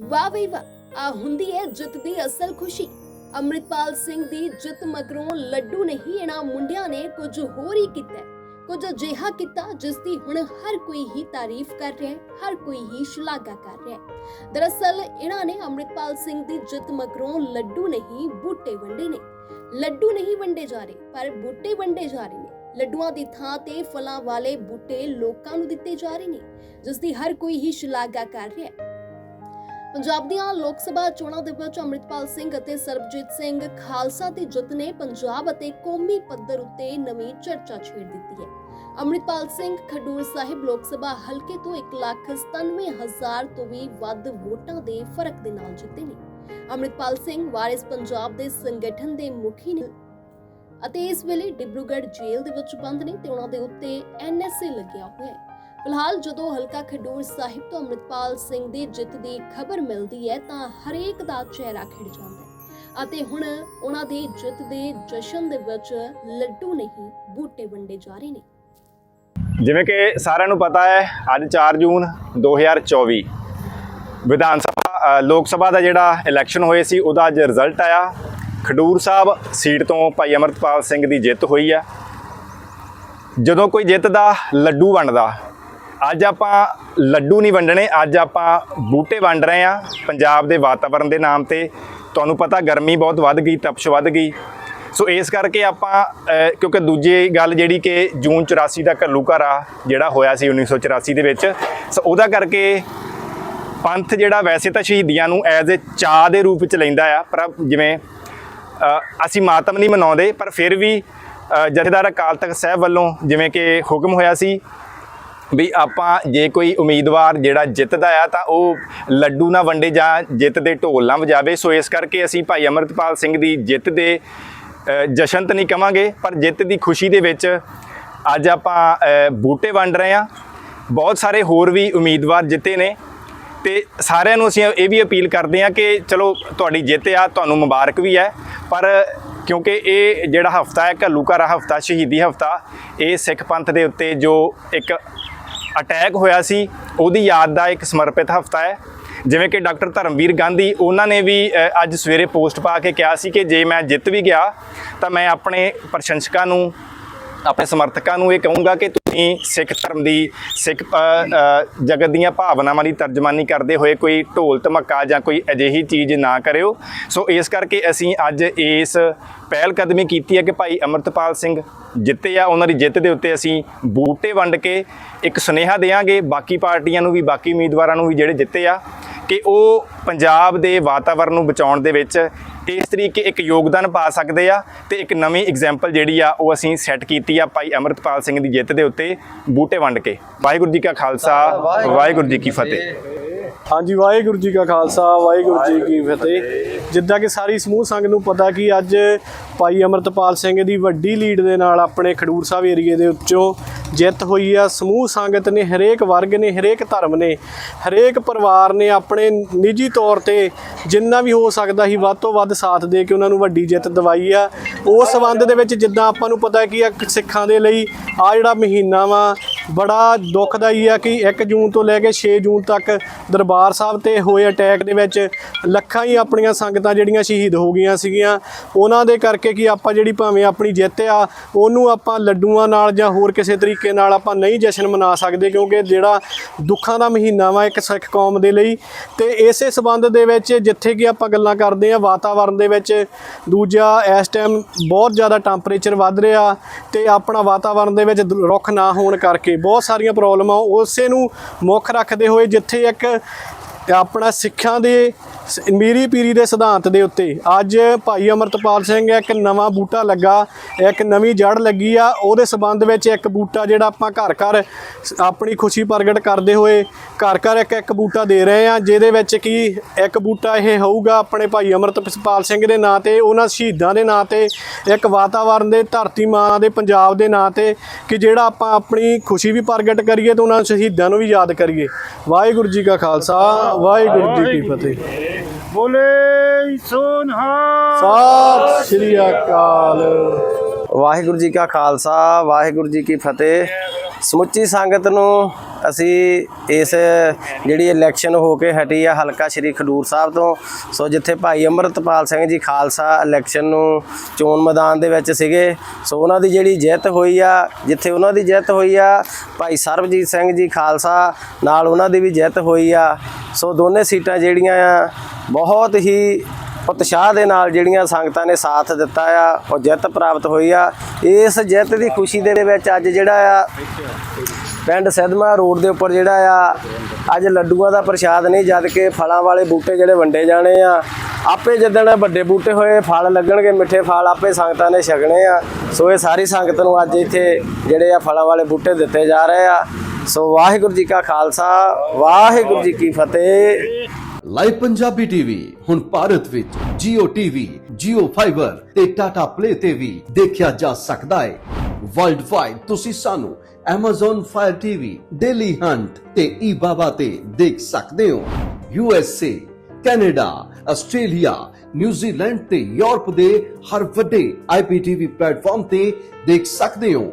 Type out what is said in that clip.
ਵਾਹ ਵੀ ਵਾਹ ਆ ਹੁੰਦੀ ਹੈ ਜਿੱਤ ਦੀ ਅਸਲ ਖੁਸ਼ੀ। ਅੰਮ੍ਰਿਤਪਾਲ ਸਿੰਘ ਦੀ ਜਿੱਤ ਮਗਰੋਂ ਲੱਡੂ ਨਹੀਂ ਇਹਨਾਂ ਮੁੰਡਿਆਂ ਨੇ ਕੁਝ ਹੋਰ ਹੀ ਕੀਤਾ। ਕੁਝ ਅਜਿਹਾ ਕੀਤਾ ਜਿਸ ਦੀ ਹੁਣ ਹਰ ਕੋਈ ਹੀ ਤਾਰੀਫ ਕਰ ਰਿਹਾ ਹੈ, ਹਰ ਕੋਈ ਹੀ ਸ਼ਲਾਘਾ ਕਰ ਰਿਹਾ ਹੈ। ਦਰਅਸਲ ਇਹਨਾਂ ਨੇ ਅੰਮ੍ਰਿਤਪਾਲ ਸਿੰਘ ਦੀ ਜਿੱਤ ਮਗਰੋਂ ਲੱਡੂ ਨਹੀਂ, ਬੂਟੇ ਵੰਡੇ ਨੇ। ਲੱਡੂ ਨਹੀਂ ਵੰਡੇ ਜਾ ਰਹੇ, ਪਰ ਬੂਟੇ ਵੰਡੇ ਜਾ ਰਹੇ ਨੇ। ਲੱਡੂਆਂ ਦੀ ਥਾਂ ਤੇ ਫਲਾਂ ਵਾਲੇ ਬੂਟੇ ਲੋਕਾਂ ਨੂੰ ਦਿੱਤੇ ਜਾ ਰਹੇ ਨੇ, ਜਿਸ ਦੀ ਹਰ ਕੋਈ ਹੀ ਸ਼ਲਾਘਾ ਕਰ ਰਿਹਾ ਹੈ। ਪੰਜਾਬ ਦੀਆਂ ਲੋਕ ਸਭਾ ਚੋਣਾਂ ਦੇ ਵਿੱਚ ਅੰਮ੍ਰਿਤਪਾਲ ਸਿੰਘ ਅਤੇ ਸਰਬਜੀਤ ਸਿੰਘ ਖਾਲਸਾ ਦੀ ਜਿੱਤ ਨੇ ਪੰਜਾਬ ਅਤੇ ਕੌਮੀ ਪੱਧਰ ਉੱਤੇ ਨਵੀਂ ਚਰਚਾ ਛੇੜ ਦਿੱਤੀ ਹੈ। ਅੰਮ੍ਰਿਤਪਾਲ ਸਿੰਘ ਖਡੂਰ ਸਾਹਿਬ ਲੋਕ ਸਭਾ ਹਲਕੇ ਤੋਂ 197000 ਤੋਂ ਵੀ ਵੱਧ ਵੋਟਾਂ ਦੇ ਫ਼ਰਕ ਦੇ ਨਾਲ ਜਿੱਤੇ ਨੇ। ਅੰਮ੍ਰਿਤਪਾਲ ਸਿੰਘ ਵਾਰਿਸ ਪੰਜਾਬ ਦੇ ਸੰਗਠਨ ਦੇ ਮੁਖੀ ਨੇ ਅਤੇ ਇਸ ਵੇਲੇ ਡਿਬਰੂਗੜ੍ਹ ਜੇਲ੍ਹ ਦੇ ਵਿੱਚ ਬੰਦ ਨੇ ਤੇ ਉਹਨਾਂ ਦੇ ਉੱਤੇ ਐਨਐਸਏ ਲੱਗਿਆ ਹੋਇਆ ਹੈ। ਫਿਲਹਾਲ ਜਦੋਂ ਹਲਕਾ ਖਡੂਰ ਸਾਹਿਬ ਤੋਂ ਅੰਮ੍ਰਿਤਪਾਲ ਸਿੰਘ ਦੀ ਜਿੱਤ ਦੀ ਖਬਰ ਮਿਲਦੀ ਹੈ, ਤਾਂ ਹਰੇਕ ਦਾ ਚਿਹਰਾ ਖਿੜ ਜਾਂਦਾ ਹੈ। ਅਤੇ ਹੁਣ ਉਹਨਾਂ ਦੀ ਜਿੱਤ ਦੇ ਜਸ਼ਨ ਦੇ ਵਿੱਚ ਲੱਡੂ ਨਹੀਂ, ਬੂਟੇ ਵੰਡੇ ਜਾ ਰਹੇ ਨੇ। ਜਿਵੇਂ ਕਿ ਸਾਰਿਆਂ ਨੂੰ ਪਤਾ ਹੈ, ਅੱਜ 4 ਜੂਨ 2024 ਵਿਧਾਨ ਸਭਾ ਲੋਕ ਸਭਾ ਦਾ ਜਿਹੜਾ ਇਲੈਕਸ਼ਨ ਹੋਏ ਸੀ, ਉਹਦਾ ਅੱਜ ਰਿਜ਼ਲਟ ਆਇਆ। ਖਡੂਰ ਸਾਹਿਬ ਸੀਟ ਤੋਂ ਭਾਈ ਅਮਰਤਪਾਲ ਸਿੰਘ ਦੀ ਜਿੱਤ ਹੋਈ ਆ ਜਦੋਂ ਕੋਈ ਜਿੱਤ ਦਾ ਲੱਡੂ ਵੰਡਦਾ ਅੱਜ ਆਪਾਂ ਲੱਡੂ ਨਹੀਂ ਵੰਡਣੇ, ਅੱਜ ਆਪਾਂ ਬੂਟੇ ਵੰਡ ਰਹੇ ਆ ਪੰਜਾਬ ਦੇ ਵਾਤਾਵਰਣ ਦੇ ਨਾਮ ਤੇ। ਤੁਹਾਨੂੰ ਪਤਾ ਗਰਮੀ ਬਹੁਤ ਵੱਧ ਗਈ, ਤਪਸ਼ ਵੱਧ ਗਈ। ਸੋ ਇਸ ਕਰਕੇ ਆਪਾਂ ਕਿਉਂਕਿ ਦੂਜੀ ਗੱਲ ਜਿਹੜੀ ਕਿ ਜੂਨ 84 ਦਾ ਘੱਲੂਘਾਰਾ ਜਿਹੜਾ ਹੋਇਆ ਸੀ 1984 ਦੇ ਵਿੱਚ, ਸੋ ਉਹਦਾ ਕਰਕੇ ਪੰਥ ਜਿਹੜਾ ਵੈਸੇ ਤਾਂ ਸ਼ਹੀਦੀਆਂ ਨੂੰ ਐਜ਼ ਅ ਚਾਹ ਦੇ ਰੂਪ ਵਿੱਚ ਲੈਂਦਾ ਆ, ਪਰ ਜਿਵੇਂ ਅਸੀਂ ਮਾਤਮ ਨਹੀਂ ਮਨਾਉਂਦੇ, ਪਰ ਫਿਰ ਵੀ ਜਥੇਦਾਰ ਅਕਾਲ ਤਖਤ ਸਾਹਿਬ ਵੱਲੋਂ ਜਿਵੇਂ ਕਿ ਹੁਕਮ ਹੋਇਆ ਸੀ ਵੀ ਆਪਾਂ ਜੇ ਕੋਈ ਉਮੀਦਵਾਰ ਜਿਹੜਾ ਜਿੱਤਦਾ ਆ ਤਾਂ ਉਹ ਲੱਡੂ ਨਾ ਵੰਡੇ ਜਾਂ ਜਿੱਤ ਦੇ ਢੋਲ ਨਾ ਵਜਾਵੇ। ਸੋ ਇਸ ਕਰਕੇ ਅਸੀਂ ਭਾਈ ਅਮਰਤਪਾਲ ਸਿੰਘ ਦੀ ਜਿੱਤ ਦੇ ਜਸ਼ਨ ਤਾਂ ਨਹੀਂ ਕਵਾਂਗੇ, ਪਰ ਜਿੱਤ ਦੀ ਖੁਸ਼ੀ ਦੇ ਵਿੱਚ ਅੱਜ ਆਪਾਂ ਬੂਟੇ ਵੰਡ ਰਹੇ ਹਾਂ। ਬਹੁਤ ਸਾਰੇ ਹੋਰ ਵੀ ਉਮੀਦਵਾਰ ਜਿੱਤੇ ਨੇ ਤੇ ਸਾਰਿਆਂ ਨੂੰ ਅਸੀਂ ਇਹ ਵੀ ਅਪੀਲ ਕਰਦੇ ਹਾਂ ਕਿ ਚਲੋ ਤੁਹਾਡੀ ਜਿੱਤ ਆ, ਤੁਹਾਨੂੰ ਮੁਬਾਰਕ ਵੀ ਹੈ। ਪਰ ਕਿਉਂਕਿ ਇਹ ਜਿਹੜਾ ਹਫਤਾ ਹੈ ਘੱਲੂਘਾਰਾ ਹਫਤਾ, ਸ਼ਹੀਦੀ ਹਫਤਾ, ਇਹ ਸਿੱਖ ਪੰਥ ਦੇ ਉੱਤੇ ਜੋ ਇੱਕ ਅਟੈਕ ਹੋਇਆ ਸੀ, ਉਹਦੀ ਯਾਦ ਦਾ ਇੱਕ ਸਮਰਪਿਤ ਹਫਤਾ ਹੈ। ਜਿਵੇਂ ਕਿ ਡਾਕਟਰ ਧਰਮਵੀਰ ਗਾਂਧੀ, ਉਹਨਾਂ ਨੇ ਵੀ ਅੱਜ ਸਵੇਰੇ ਪੋਸਟ ਪਾ ਕੇ ਕਿਹਾ ਸੀ ਕਿ ਜੇ ਮੈਂ ਜਿੱਤ ਵੀ ਗਿਆ, ਤਾਂ ਮੈਂ ਆਪਣੇ ਪ੍ਰਸ਼ੰਸਕਾਂ ਨੂੰ ਆਪਣੇ ਸਮਰਥਕਾਂ ਨੂੰ ਇਹ ਕਹੂੰਗਾ ਕਿ ਤੁਸੀਂ ਸਿੱਖ ਧਰਮ ਦੀ, ਸਿੱਖ ਜਗਤ ਦੀਆਂ ਭਾਵਨਾਵਾਂ ਦੀ ਤਰਜਮਾਨੀ ਕਰਦੇ ਹੋਏ ਕੋਈ ਢੋਲ ਧਮੱਕਾ ਜਾਂ ਕੋਈ ਅਜਿਹੀ ਚੀਜ਼ ਨਾ ਕਰਿਓ। ਸੋ ਇਸ ਕਰਕੇ ਅਸੀਂ ਅੱਜ ਇਸ ਪਹਿਲ ਕਦਮੀ ਕੀਤੀ ਹੈ ਕਿ ਭਾਈ ਅਮਰਤਪਾਲ ਸਿੰਘ ਜਿੱਤੇ ਆ, ਉਹਨਾਂ ਦੀ ਜਿੱਤ ਦੇ ਉੱਤੇ ਅਸੀਂ ਬੂਟੇ ਵੰਡ ਕੇ ਇੱਕ ਸੁਨੇਹਾ ਦੇਵਾਂਗੇ, ਬਾਕੀ ਪਾਰਟੀਆਂ ਨੂੰ ਵੀ, ਬਾਕੀ ਉਮੀਦਵਾਰਾਂ ਨੂੰ ਵੀ ਜਿਹੜੇ ਜਿੱਤੇ ਆ, ਕਿ ਉਹ ਪੰਜਾਬ ਦੇ ਵਾਤਾਵਰਣ ਨੂੰ ਬਚਾਉਣ ਦੇ ਵਿੱਚ ਇਸ ਤਰੀਕੇ ਇੱਕ ਯੋਗਦਾਨ ਪਾ ਸਕਦੇ ਆ ਤੇ ਇੱਕ ਨਵੀਂ ਐਗਜ਼ਾਮਪਲ ਜਿਹੜੀ ਆ ਉਹ ਅਸੀਂ ਸੈੱਟ ਕੀਤੀ ਆ ਭਾਈ ਅਮਰਤਪਾਲ ਸਿੰਘ ਦੀ ਜਿੱਤ ਦੇ ਉੱਤੇ ਬੂਟੇ ਵੰਡ ਕੇ। ਵਾਹਿਗੁਰੂ ਜੀ ਕਾ ਖਾਲਸਾ ਵਾਹਿਗੁਰੂ ਜੀ ਕੀ ਫਤਿਹ। ਹਾਂਜੀ ਵਾਹਿਗੁਰੂ ਜੀ ਕਾ ਖਾਲਸਾ ਵਾਹਿਗੁਰੂ ਜੀ ਕੀ ਫਤਿਹ। ਜਿੱਦਾਂ ਕਿ ਸਾਰੀ ਸਮੂਹ ਸੰਗ ਨੂੰ ਪਤਾ ਕਿ ਅੱਜ ਭਾਈ ਅਮਰਤਪਾਲ ਸਿੰਘ ਦੀ ਵੱਡੀ ਲੀਡ ਦੇ ਨਾਲ ਆਪਣੇ ਖਡੂਰ ਸਾਹਿਬ ਏਰੀਏ ਦੇ ਉੱਚੋਂ ਜਿੱਤ ਹੋਈ ਆ। ਸਮੂਹ ਸੰਗਤ ਨੇ ਹਰੇਕ ਵਰਗ ਨੇ ਹਰੇਕ ਧਰਮ ਨੇ ਹਰੇਕ ਪਰਿਵਾਰ ਨੇ ਆਪਣੇ ਨਿੱਜੀ ਤੌਰ ਤੇ ਜਿੰਨਾ ਵੀ ਹੋ ਸਕਦਾ ਸੀ ਵੱਧ ਤੋਂ ਵੱਧ ਸਾਥ ਦੇ ਕੇ ਉਹਨਾਂ ਨੂੰ ਵੱਡੀ ਜਿੱਤ ਦਵਾਈ ਆ। ਉਸ ਸੰਬੰਧ ਦੇ ਵਿੱਚ ਜਿੱਦਾਂ ਆਪਾਂ ਨੂੰ ਪਤਾ ਕਿ ਆ ਸਿੱਖਾਂ ਦੇ ਲਈ ਆ ਜਿਹੜਾ ਮਹੀਨਾ ਵਾ ਬੜਾ ਦੁਖਦਾਈ ਆ ਕਿ 1 ਜੂਨ ਤੋਂ ਲੈ ਕੇ 6 ਜੂਨ ਤੱਕ ਦਰਬਾਰ ਸਾਹਿਬ ਤੇ ਹੋਏ ਅਟੈਕ ਦੇ ਵਿੱਚ ਲੱਖਾਂ ਹੀ ਆਪਣੀਆਂ ਸੰਗਤਾਂ ਜਿਹੜੀਆਂ ਸ਼ਹੀਦ ਹੋ ਗਈਆਂ ਸੀਗੀਆਂ। ਉਹਨਾਂ ਦੇ ਕਰਕੇ ਕਿ ਆਪਾਂ ਜਿਹੜੀ ਭਾਵੇਂ ਆਪਣੀ ਜਿੱਤ ਆ, ਉਹਨੂੰ ਆਪਾਂ ਲੱਡੂਆਂ ਨਾਲ ਜਾਂ ਹੋਰ ਕਿਸੇ ਤਰੀਕੇ ਨਾਲ ਆਪਾਂ ਨਹੀਂ ਜਸ਼ਨ ਮਨਾ ਸਕਦੇ ਕਿਉਂਕਿ ਜਿਹੜਾ ਦੁੱਖਾਂ ਦਾ ਮਹੀਨਾ ਵਾ ਇੱਕ ਸਿੱਖ ਕੌਮ ਦੇ ਲਈ। ਤੇ ਇਸੇ ਸਬੰਧ ਦੇ ਵਿੱਚ ਜਿੱਥੇ ਕਿ ਆਪਾਂ ਗੱਲਾਂ ਕਰਦੇ ਆ ਵਾਤਾਵਰਣ ਦੇ ਵਿੱਚ ਦੂਜਾ ਇਸ ਟਾਈਮ ਬਹੁਤ ਜ਼ਿਆਦਾ ਟੈਂਪਰੇਚਰ ਵੱਧ ਰਿਹਾ ਤੇ ਆਪਣਾ ਵਾਤਾਵਰਣ ਦੇ ਵਿੱਚ ਦ- ਰੁੱਖ ਨਾ ਹੋਣ ਕਰਕੇ ਬਹੁਤ ਸਾਰੀਆਂ ਪ੍ਰੋਬਲਮਾਂ ਉਸੇ ਨੂੰ ਮੁੱਖ ਰੱਖਦੇ ਹੋਏ ਜਿੱਥੇ ਇੱਕ ਆਪਣਾ ਸਿੱਖਾਂ ਦੇ ਸ- ਮੀਰੀ ਪੀਰੀ ਦੇ ਸਿਧਾਂਤ ਦੇ ਉੱਤੇ ਅੱਜ ਭਾਈ ਅਮਰਤਪਾਲ ਸਿੰਘ ਇੱਕ ਨਵਾਂ ਬੂਟਾ ਲੱਗਾ, ਇੱਕ ਨਵੀਂ ਜੜ ਲੱਗੀ ਆ, ਉਹਦੇ ਸਬੰਧ ਵਿੱਚ ਇੱਕ ਬੂਟਾ ਜਿਹੜਾ ਆਪਾਂ ਘਰ ਘਰ ਆਪਣੀ ਖੁਸ਼ੀ ਪ੍ਰਗਟ ਕਰਦੇ ਹੋਏ ਘਰ ਘਰ ਇੱਕ ਇੱਕ ਬੂਟਾ ਦੇ ਰਹੇ ਆ, ਜਿਹਦੇ ਵਿੱਚ ਕੀ ਇੱਕ ਬੂਟਾ ਇਹ ਹੋਊਗਾ ਆਪਣੇ ਭਾਈ ਅਮਰਤਪਾਲ ਸਿੰਘ ਦੇ ਨਾਂ ਤੇ, ਉਹਨਾਂ ਸ਼ਹੀਦਾਂ ਦੇ ਨਾਂ ਤੇ, ਇੱਕ ਵਾਤਾਵਰਣ ਦੇ ਧਰਤੀ ਮਾਂ ਦੇ ਪੰਜਾਬ ਦੇ ਨਾਂ ਤੇ ਕਿ ਜਿਹੜਾ ਆਪਾਂ ਆਪਣੀ ਖੁਸ਼ੀ ਵੀ ਪ੍ਰਗਟ ਕਰੀਏ ਤੇ ਉਹਨਾਂ ਸ਼ਹੀਦਾਂ ਨੂੰ ਵੀ ਯਾਦ ਕਰੀਏ। ਵਾਹਿਗੁਰੂ ਜੀ ਕਾ ਖਾਲਸਾ ਵਾਹਿਗੁਰੂ ਜੀ ਕੀ ਫਤਿਹ। ਬੋਲੇ ਸੋਨਹਾ ਸਤਿ ਸ਼੍ਰੀ ਅਕਾਲ। ਵਾਹਿਗੁਰੂ ਜੀ ਕਾ ਖਾਲਸਾ ਵਾਹਿਗੁਰੂ ਜੀ ਕੀ ਫਤਿਹ। ਸਮੁੱਚੀ ਸੰਗਤ ਨੂੰ ਅਸੀਂ ਇਸ ਜਿਹੜੀ ਇਲੈਕਸ਼ਨ ਹੋ ਕੇ ਹਟੀ ਆ ਹਲਕਾ ਸ਼੍ਰੀ ਖਡੂਰ ਸਾਹਿਬ ਤੋਂ। ਸੋ ਜਿੱਥੇ ਭਾਈ ਅਮਰਤਪਾਲ ਸਿੰਘ ਜੀ ਖਾਲਸਾ ਇਲੈਕਸ਼ਨ ਨੂੰ ਚੋਣ ਮੈਦਾਨ ਦੇ ਵਿੱਚ ਸੀਗੇ। ਸੋ ਉਹਨਾਂ ਦੀ ਜਿਹੜੀ ਜਿੱਤ ਹੋਈ ਆ ਜਿੱਥੇ ਉਹਨਾਂ ਦੀ ਜਿੱਤ ਹੋਈ ਆ ਭਾਈ ਸਰਬਜੀਤ ਸਿੰਘ ਜੀ ਖਾਲਸਾ ਨਾਲ ਉਹਨਾਂ ਦੀ ਵੀ ਜਿੱਤ ਹੋਈ ਆ। ਸੋ ਦੋਨੇ ਸੀਟਾਂ ਜਿਹੜੀਆਂ ਆ, ਬਹੁਤ ਹੀ ਉਤਸ਼ਾਹ ਦੇ ਨਾਲ ਜਿਹੜੀਆਂ ਸੰਗਤਾਂ ਨੇ ਸਾਥ ਦਿੱਤਾ ਆ, ਉਹ ਜਿੱਤ ਪ੍ਰਾਪਤ ਹੋਈ ਆ। ਇਸ ਜਿੱਤ ਦੀ ਖੁਸ਼ੀ ਦੇ ਵਿੱਚ ਅੱਜ ਜਿਹੜਾ ਆ, ਪਿੰਡ ਸਿੱਧਮਾ ਰੋਡ ਦੇ ਉੱਪਰ ਜਿਹੜਾ ਆ, ਅੱਜ ਲੱਡੂਆਂ ਦਾ ਪ੍ਰਸ਼ਾਦ ਨਹੀਂ, ਜਦ ਕਿ ਫਲਾਂ ਵਾਲੇ ਬੂਟੇ ਜਿਹੜੇ ਵੰਡੇ ਜਾਣੇ ਆ। ਆਪੇ ਜਿੱਦਣ ਵੱਡੇ ਬੂਟੇ ਹੋਏ, ਫਲ ਲੱਗਣਗੇ, ਮਿੱਠੇ ਫਲ ਆਪੇ ਸੰਗਤਾਂ ਨੇ ਛਕਣੇ ਆ। ਸੋ ਇਹ ਸਾਰੀ ਸੰਗਤ ਨੂੰ ਅੱਜ ਇੱਥੇ ਜਿਹੜੇ ਆ ਫਲਾਂ ਵਾਲੇ ਬੂਟੇ ਦਿੱਤੇ ਜਾ ਰਹੇ ਆ। ਸੋ ਵਾਹਿਗੁਰੂ ਜੀ ਕਾ ਖਾਲਸਾ ਵਾਹਿਗੁਰੂ ਜੀ ਕੀ ਫਤਿਹ। ਲਾਈਵ ਪੰਜਾਬੀ ਟੀਵੀ ਹੁਣ ਭਾਰਤ ਵਿੱਚ Jio TV, Jio Fiber ਤੇ Tata Play ਤੇ ਵੀ ਦੇਖਿਆ ਜਾ ਸਕਦਾ ਹੈ। ਵਰਲਡ ਵਾਈਡ ਤੁਸੀਂ ਸਾਨੂੰ Amazon Fire TV, Daily Hunt ਤੇ eBaba ਤੇ ਦੇਖ ਸਕਦੇ ਹੋ। USA, Canada, Australia, New Zealand ਤੇ ਯੂਰਪ ਦੇ ਹਰ ਵੱਡੇ IPTV ਪਲੇਟਫਾਰਮ ਤੇ ਦੇਖ ਸਕਦੇ ਹੋ।